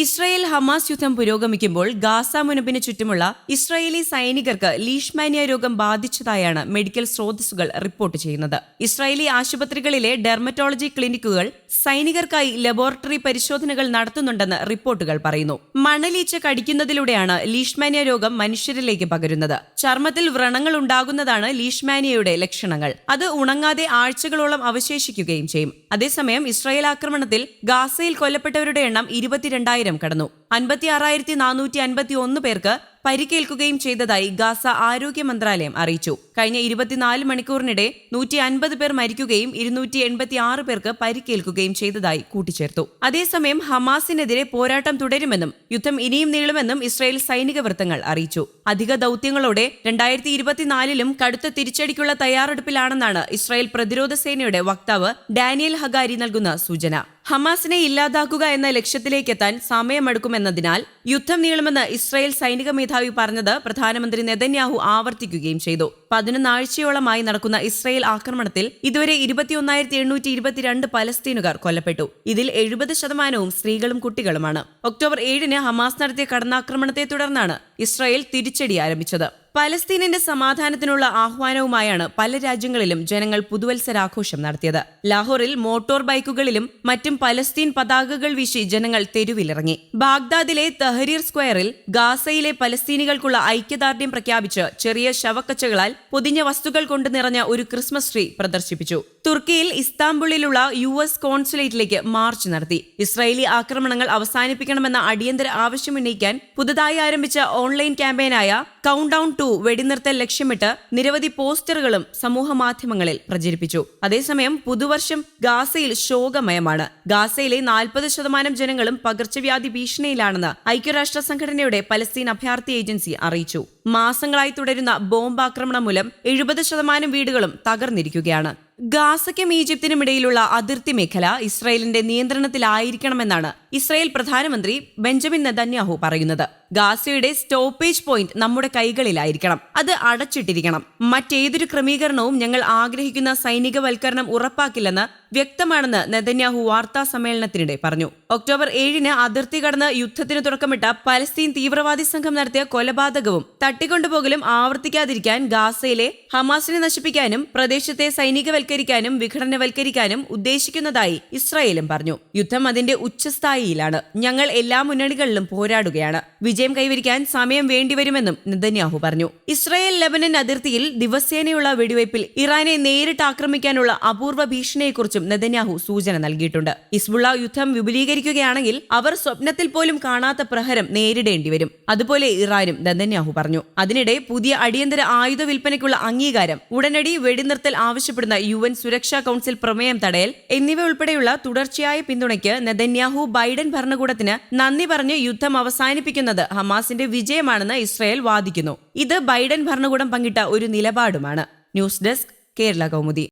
Israel Hamas യുദ്ധം പുരോഗമിക്കുമ്പോൾ Gaza മുനപ്പിന് ചുറ്റുമുള്ള ഇസ്രായേലി സൈനികർക്ക് ലീഷ്മാനിയ രോഗം ബാധിച്ചതായാണ് മെഡിക്കൽ സ്രോതസ്സുകൾ റിപ്പോർട്ട് ചെയ്യുന്നത്. ഇസ്രായേലി ആശുപത്രികളിലെ ഡെർമറ്റോളജി ക്ലിനിക്കുകൾ സൈനികർക്കായി ലബോറട്ടറി പരിശോധനകൾ നടത്തുന്നുണ്ടെന്ന് റിപ്പോർട്ടുകൾ പറയുന്നു. മണലീച്ച കടിക്കുന്നതിലൂടെയാണ് ലീഷ്മാനിയ രോഗം മനുഷ്യരിലേക്ക് പകരുന്നത്. ചർമ്മത്തിൽ വ്രണങ്ങൾ ഉണ്ടാകുന്നതാണ് ലീഷ്മാനിയയുടെ ലക്ഷണങ്ങൾ. അത് ഉണങ്ങാതെ ആഴ്ചകളോളം അവശേഷിക്കുകയും ചെയ്യും. അതേസമയം ഇസ്രായേൽ ആക്രമണത്തിൽ ഗാസയിൽ കൊല്ലപ്പെട്ടവരുടെ എണ്ണം ഇരുപത്തിരണ്ടായിരം കടന്നു. അൻപത്തി ആറായിരത്തി നാനൂറ്റി അൻപത്തി ഒന്ന് പേർക്ക് പരിക്കേൽക്കുകയും ചെയ്തതായി ഗാസ ആരോഗ്യ മന്ത്രാലയം അറിയിച്ചു. കഴിഞ്ഞ ഇരുപത്തിനാല് മണിക്കൂറിനിടെ നൂറ്റി അൻപത് പേർ മരിക്കുകയും ഇരുന്നൂറ്റി എൺപത്തി ആറ് പേർക്ക് പരിക്കേൽക്കുകയും ചെയ്തതായി കൂട്ടിച്ചേർത്തു. അതേസമയം ഹമാസിനെതിരെ പോരാട്ടം തുടരുമെന്നും യുദ്ധം ഇനിയും നീളുമെന്നും ഇസ്രായേൽ സൈനിക വൃത്തങ്ങൾ അറിയിച്ചു. അധിക ദൌത്യങ്ങളോടെ രണ്ടായിരത്തി ഇരുപത്തിനാലിലും കടുത്ത തിരിച്ചടിക്കുള്ള തയ്യാറെടുപ്പിലാണെന്നാണ് ഇസ്രായേൽ പ്രതിരോധ സേനയുടെ വക്താവ് ഡാനിയൽ ഹഗാരി നൽകുന്ന സൂചന. ഹമാസിനെ ഇല്ലാതാക്കുക എന്ന ലക്ഷ്യത്തിലേക്കെത്താൻ സമയമെടുക്കുമെന്നതിനാൽ യുദ്ധം നീളുമെന്ന് ഇസ്രായേൽ സൈനിക മേധാവി പറഞ്ഞത് പ്രധാനമന്ത്രി നെതന്യാഹു ആവർത്തിക്കുകയും ചെയ്തു. പതിനൊന്നാഴ്ചയോളമായി നടക്കുന്ന ഇസ്രായേൽ ആക്രമണത്തിൽ ഇതുവരെ ഇരുപത്തിയൊന്നായിരത്തി എണ്ണൂറ്റി ഇരുപത്തിരണ്ട് പലസ്തീനുകാർ കൊല്ലപ്പെട്ടു. ഇതിൽ എഴുപത് ശതമാനവും സ്ത്രീകളും കുട്ടികളുമാണ്. ഒക്ടോബർ ഏഴിന് ഹമാസ് നടത്തിയ കടന്നാക്രമണത്തെ തുടർന്നാണ് ഇസ്രായേൽ തിരിച്ചടി ആരംഭിച്ചത്. പലസ്തീനിന്റെ സമാധാനത്തിനുള്ള ആഹ്വാനവുമായാണ് പല രാജ്യങ്ങളിലും ജനങ്ങൾ പുതുവത്സരാഘോഷം നടത്തിയത്. ലാഹോറിൽ മോട്ടോർ ബൈക്കുകളിലും മറ്റും പലസ്തീൻ പതാകകൾ വീശി ജനങ്ങൾ തെരുവിലിറങ്ങി. ബാഗ്ദാദിലെ തഹരീർ സ്ക്വയറിൽ ഗാസയിലെ പലസ്തീനികൾക്കുള്ള ഐക്യദാർഢ്യം പ്രഖ്യാപിച്ച് ചെറിയ ശവക്കച്ചകളാൽ പൊതിഞ്ഞ വസ്തുക്കൾ കൊണ്ട് നിറഞ്ഞ ഒരു ക്രിസ്മസ് ട്രീ പ്രദർശിപ്പിച്ചു. തുർക്കിയിൽ ഇസ്താംബുളിലുള്ള യു എസ് കോൺസുലേറ്റിലേക്ക് മാർച്ച് നടത്തി. ഇസ്രായേലി ആക്രമണങ്ങൾ അവസാനിപ്പിക്കണമെന്ന അടിയന്തര ആവശ്യമുന്നയിക്കാൻ പുതുതായി ആരംഭിച്ച ഓൺലൈൻ ക്യാമ്പയിനായ കൗണ്ട് ഡൗൺ ടു വെടിനിർത്തൽ ലക്ഷ്യമിട്ട് നിരവധി പോസ്റ്ററുകളും സമൂഹ മാധ്യമങ്ങളിൽ പ്രചരിപ്പിച്ചു. അതേസമയം പുതുവർഷം ഗാസയിൽ ശോകമയമാണ്. ഗാസയിലെ നാൽപ്പത് ശതമാനം ജനങ്ങളും പകർച്ചവ്യാധി ഭീഷണിയിലാണെന്ന് ഐക്യരാഷ്ട്ര സംഘടനയുടെ പലസ്തീൻ അഭയാർത്ഥി ഏജൻസി അറിയിച്ചു. മാസങ്ങളായി തുടരുന്ന ബോംബ് ആക്രമണം മൂലം എഴുപത് ശതമാനം വീടുകളും തകർന്നിരിക്കുകയാണ്. ഗാസയ്ക്കും ഈജിപ്തിനും ഇടയിലുള്ള അതിർത്തി മേഖല ഇസ്രായേലിന്റെ നിയന്ത്രണത്തിലായിരിക്കണമെന്നാണ് ഇസ്രായേൽ പ്രധാനമന്ത്രി ബെഞ്ചമിൻ നെതന്യാഹു പറയുന്നത്. ഗാസയുടെ സ്റ്റോപ്പേജ് പോയിന്റ് നമ്മുടെ കൈകളിലായിരിക്കണം. അത് അടച്ചിട്ടിരിക്കണം. മറ്റേതൊരു ക്രമീകരണവും ഞങ്ങൾ ആഗ്രഹിക്കുന്ന സൈനികവൽക്കരണം ഉറപ്പാക്കില്ലെന്ന് വ്യക്തമാണെന്ന് നെതന്യാഹു വാർത്താ സമ്മേളനത്തിനിടെ പറഞ്ഞു. ഒക്ടോബർ ഏഴിന് അതിർത്തി കടന്ന് യുദ്ധത്തിന് തുടക്കമിട്ട പലസ്തീൻ തീവ്രവാദി സംഘം നടത്തിയ കൊലപാതകവും തട്ടിക്കൊണ്ടുപോകലും ആവർത്തിക്കാതിരിക്കാൻ ഗാസയിലെ ഹമാസിനെ നശിപ്പിക്കാനും പ്രദേശത്തെ സൈനികവൽക്കരിക്കാനും വിഘടനവൽക്കരിക്കാനും ഉദ്ദേശിക്കുന്നതായി ഇസ്രായേലും പറഞ്ഞു. യുദ്ധം അതിന്റെ ഉച്ചസ്ഥായിയിലാണ് ഞങ്ങൾ എല്ലാ മുന്നണികളിലും പോരാടുകയാണ്. വിജയം കൈവരിക്കാൻ സമയം വേണ്ടിവരുമെന്നും നെതന്യാഹു പറഞ്ഞു. ഇസ്രായേൽ ലെബനൻ അതിർത്തിയിൽ ദിവസേനയുള്ള വെടിവയ്പിൽ ഇറാനെ നേരിട്ട് ആക്രമിക്കാനുള്ള അപൂർവ ഭീഷണിയെക്കുറിച്ചും നെതന്യാഹു സൂചന നൽകിയിട്ടുണ്ട്. ഇസ്ബുള്ള യുദ്ധം വിപുലീകരിക്കുകയാണെങ്കിൽ അവർ സ്വപ്നത്തിൽ പോലും കാണാത്ത പ്രഹരം നേരിടേണ്ടി വരും അതുപോലെ ഇറാനും നെതന്യാഹു പറഞ്ഞു. അതിനിടെ പുതിയ അടിയന്തര ആയുധ വിൽപ്പനയ്ക്കുള്ള അംഗീകാരം ഉടനടി വെടിനിർത്തൽ ആവശ്യപ്പെടുന്ന യു എൻ സുരക്ഷാ കൌൺസിൽ പ്രമേയം തടയൽ എന്നിവ ഉൾപ്പെടെയുള്ള തുടർച്ചയായ പിന്തുണയ്ക്ക് നെതന്യാഹു ബൈഡൻ ഭരണകൂടത്തിന് നന്ദി പറഞ്ഞ് യുദ്ധം അവസാനിപ്പിക്കുന്നത് ഹമാസിന്റെ വിജയമാണെന്ന് ഇസ്രായേൽ വാദിക്കുന്നു. ഇത് ബൈഡൻ ഭരണകൂടം പങ്കിട്ട ഒരു നിലപാടുമാണ്. News desk Kerala Kaumudi.